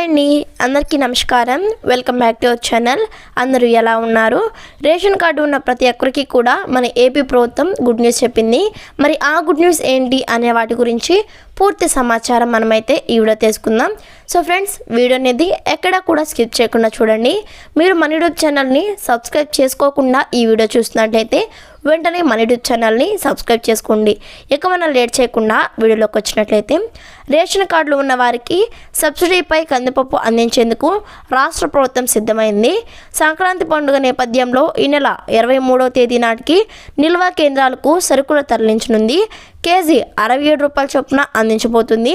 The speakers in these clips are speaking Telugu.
హాయ్ అండి అందరికీ నమస్కారం. Welcome back to our channel అందరూ ఎలా ఉన్నారు? రేషన్ కార్డు ఉన్న ప్రతి ఒక్కరికి కూడా మన ఏపీ ప్రభుత్వం గుడ్ న్యూస్ చెప్పింది. మరి ఆ గుడ్ న్యూస్ ఏంటి అనే వాటి గురించి పూర్తి సమాచారం మనమైతే ఈ వీడియో తీసుకుందాం. సో ఫ్రెండ్స్ వీడియో అనేది ఎక్కడా కూడా స్కిప్ చేయకుండా చూడండి. మీరు మన యూట్యూబ్ ఛానల్ని సబ్స్క్రైబ్ చేసుకోకుండా ఈ వీడియో చూస్తున్నట్లయితే వెంటనే మన యూట్యూబ్ ఛానల్ని సబ్స్క్రైబ్ చేసుకోండి. ఇక మనం లేట్ చేయకుండా వీడియోలోకి వచ్చినట్లయితే రేషన్ కార్డులు ఉన్న వారికి సబ్సిడీపై కందిపప్పు అందించేందుకు రాష్ట్ర ప్రభుత్వం సిద్ధమైంది. సంక్రాంతి పండుగ నేపథ్యంలో ఈ నెల ఇరవై మూడవ తేదీ నాటికి నిల్వ కేంద్రాలకు సరుకులు తరలించనుంది. కేజీ అరవై ఏడు రూపాయల చొప్పున అందించబోతుంది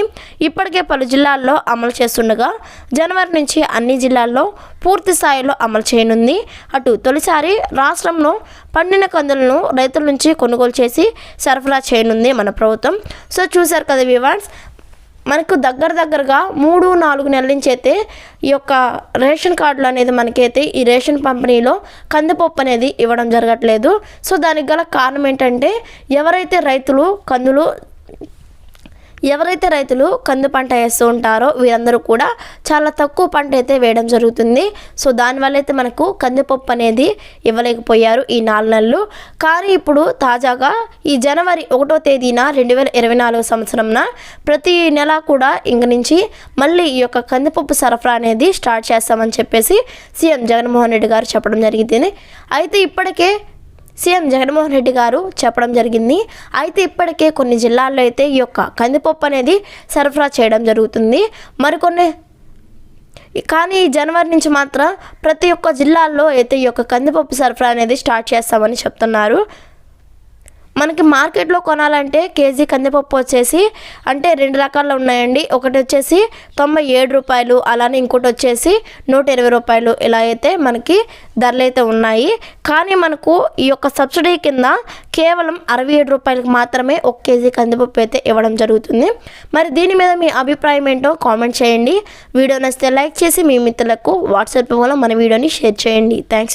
ఇప్పటికే పలు జిల్లాల్లో అమలు చేస్తుండగా జనవరి నుంచి అన్ని జిల్లాల్లో పూర్తి స్థాయిలో అమలు చేయనుంది. అటు తొలిసారి రాష్ట్రంలో పండిన కందులను రైతుల నుంచి కొనుగోలు చేసి సరఫరా చేయనుంది మన ప్రభుత్వం. సో చూశారు కదా వివాన్స్ మనకు దగ్గర దగ్గరగా మూడు నాలుగు నెలల నుంచి అయితే ఈ యొక్క రేషన్ కార్డులు అనేది మనకైతే ఈ రేషన్ పంపిణీలో కందిపప్పు అనేది ఇవ్వడం జరగట్లేదు. సో దానికి గల కారణం ఏంటంటే ఎవరైతే రైతులు కందులు ఎవరైతే రైతులు కంది పంట వేస్తూ ఉంటారో వీరందరూ కూడా చాలా తక్కువ పంట అయితే వేయడం జరుగుతుంది. సో దానివల్ల అయితే మనకు కందిపప్పు అనేది ఇవ్వలేకపోయారు ఈ నాలుగు నెలలు. కానీ ఇప్పుడు తాజాగా ఈ జనవరి ఒకటో తేదీన రెండు వేల ఇరవై నాలుగు సంవత్సరంన ప్రతి నెల కూడా ఇంక నుంచి మళ్ళీ ఈ యొక్క కందిపప్పు సరఫరా అనేది స్టార్ట్ చేస్తామని చెప్పేసి సీఎం జగన్మోహన్ రెడ్డి గారు చెప్పడం జరిగింది. అయితే ఇప్పటికే సీఎం జగన్మోహన్ రెడ్డి గారు చెప్పడం జరిగింది. అయితే ఇప్పటికే కొన్ని జిల్లాల్లో అయితే ఈ యొక్క కందిపప్పు అనేది సరఫరా చేయడం జరుగుతుంది. మరికొన్ని కానీ ఈ జనవరి నుంచి మాత్రం ప్రతి ఒక్క జిల్లాల్లో అయితే ఈ యొక్క కందిపప్పు సరఫరా అనేది స్టార్ట్ చేస్తామని చెప్తున్నారు. మనకి మార్కెట్లో కొనాలంటే కేజీ కందిపప్పు వచ్చేసి అంటే రెండు రకాలు ఉన్నాయండి. ఒకటి వచ్చేసి తొంభై ఏడు రూపాయలు అలానే ఇంకోటి వచ్చేసి నూట ఇరవై రూపాయలు ఇలా అయితే మనకి ధరలు అయితే ఉన్నాయి. కానీ మనకు ఈ యొక్క సబ్సిడీ కింద కేవలం అరవై ఏడు రూపాయలకు మాత్రమే ఒక కేజీ కందిపప్పు అయితే ఇవ్వడం జరుగుతుంది. మరి దీని మీద మీ అభిప్రాయం ఏంటో కామెంట్ చేయండి. వీడియో నచ్చితే లైక్ చేసి మీ మిత్రులకు వాట్సాప్ వల్ల మన వీడియోని షేర్ చేయండి. థ్యాంక్స్